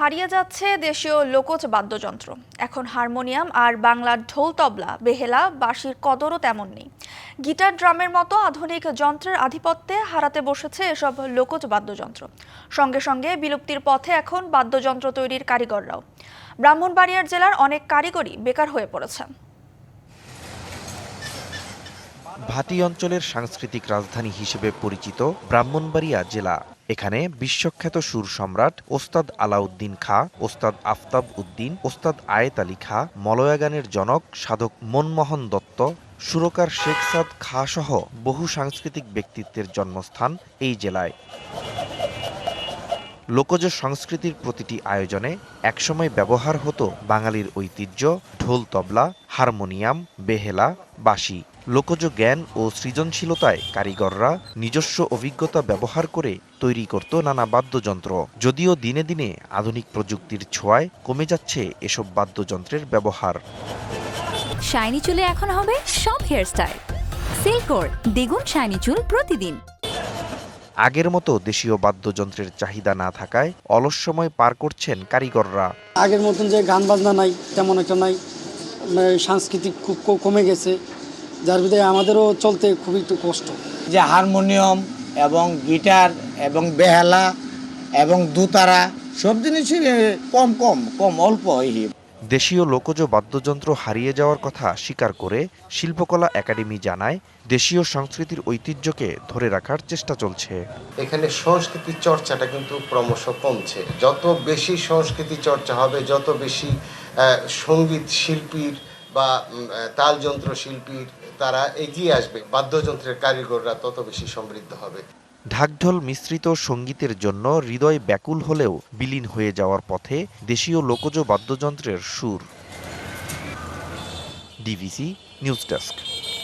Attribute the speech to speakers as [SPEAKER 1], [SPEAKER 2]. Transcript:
[SPEAKER 1] হারিয়ে যাচ্ছে দেশীয় লোকজ বাদ্যযন্ত্র। এখন হারমোনিয়াম আর বাংলার ঢোল তবলা, বেহেলা, বাঁশির কদরও তেমন নেই। গিটার, ড্রামের মতো আধুনিক যন্ত্রের আধিপত্যে হারাতে বসেছে এসব লোকজ বাদ্যযন্ত্র। সঙ্গে সঙ্গে বিলুপ্তির পথে এখন বাদ্যযন্ত্র তৈরির কারিগররাও। ব্রাহ্মণবাড়িয়ার জেলার অনেক কারিগরি বেকার হয়ে পড়েছে
[SPEAKER 2] ভাটি অঞ্চলের সাংস্কৃতিক রাজধানী হিসেবে পরিচিত ব্রাহ্মণবাড়িয়া জেলা। এখানে বিশ্বখ্যাত সুর সম্রাট ওস্তাদ আলাউদ্দিন খা, ওস্তাদ আফতাব উদ্দিন, ওস্তাদ আয়েত আলী খা মলয়া গানের জনক সাধক মনমোহন দত্ত, সুরকার শেখ সাদ খা সহ বহু সাংস্কৃতিক ব্যক্তিত্বের জন্মস্থান এই জেলায়। লোকজ সংস্কৃতির প্রতিটি আয়োজনে একসময় ব্যবহার হতো বাঙালির ঐতিহ্য, ঢোল তবলা, হারমোনিয়াম, বেহেলা, বাঁশি। লোকজ জ্ঞান ও সৃজনশীলতায় কারিগররা নিজস্ব অভিজ্ঞতা ব্যবহার করে তৈরি করত নানা বাদ্যযন্ত্র। যদিও দিনে দিনে আধুনিক প্রযুক্তির ছোঁয়ায় কমে যাচ্ছে এসব বাদ্যযন্ত্রের ব্যবহার।
[SPEAKER 3] শাইনি চুলে এখন হবে সব হেয়ারস্টাইল সিল্কোর দ্বিগুণ শাইনি চুল প্রতিদিন।
[SPEAKER 2] আগের মতো দেশীয় বাদ্যযন্ত্রের চাহিদা না থাকায় অলস সময় পার করছেন কারিগররা।
[SPEAKER 4] আগের মতন যে গান বাজনা নাই তেমন একটা নাই মানে সাংস্কৃতিক খুব কমে গেছে। যার ভিতরে আমাদেরও চলতে খুবই একটু কষ্ট।
[SPEAKER 5] যে হারমোনিয়াম এবং গিটার এবং বেহালা এবং দুতারা সব জিনিসই কম কম কম অল্প
[SPEAKER 2] দেশীয় লোকজ বাদ্যযন্ত্র হারিয়ে যাওয়ার কথা স্বীকার করে শিল্পকলা একাডেমি জানায় দেশীয় সংস্কৃতির ঐতিহ্যকে ধরে রাখার চেষ্টা চলছে।
[SPEAKER 6] এখানে সংস্কৃতির চর্চাটা কিন্তু ক্রমশ কমছে। যত বেশি সংস্কৃতি চর্চা হবে যত বেশি সংগীত শিল্পীর বা তালযন্ত্র শিল্পীর তারা এগিয়ে আসবে, বাদ্যযন্ত্রের কারিগররা তত বেশি সমৃদ্ধ হবে।
[SPEAKER 2] ঢাকঢোল মিশ্রিত সঙ্গীতের জন্য হৃদয় ব্যাকুল হলেও বিলীন হয়ে যাওয়ার পথে দেশীয় লোকজ বাদ্যযন্ত্রের সুর। DVC news desk.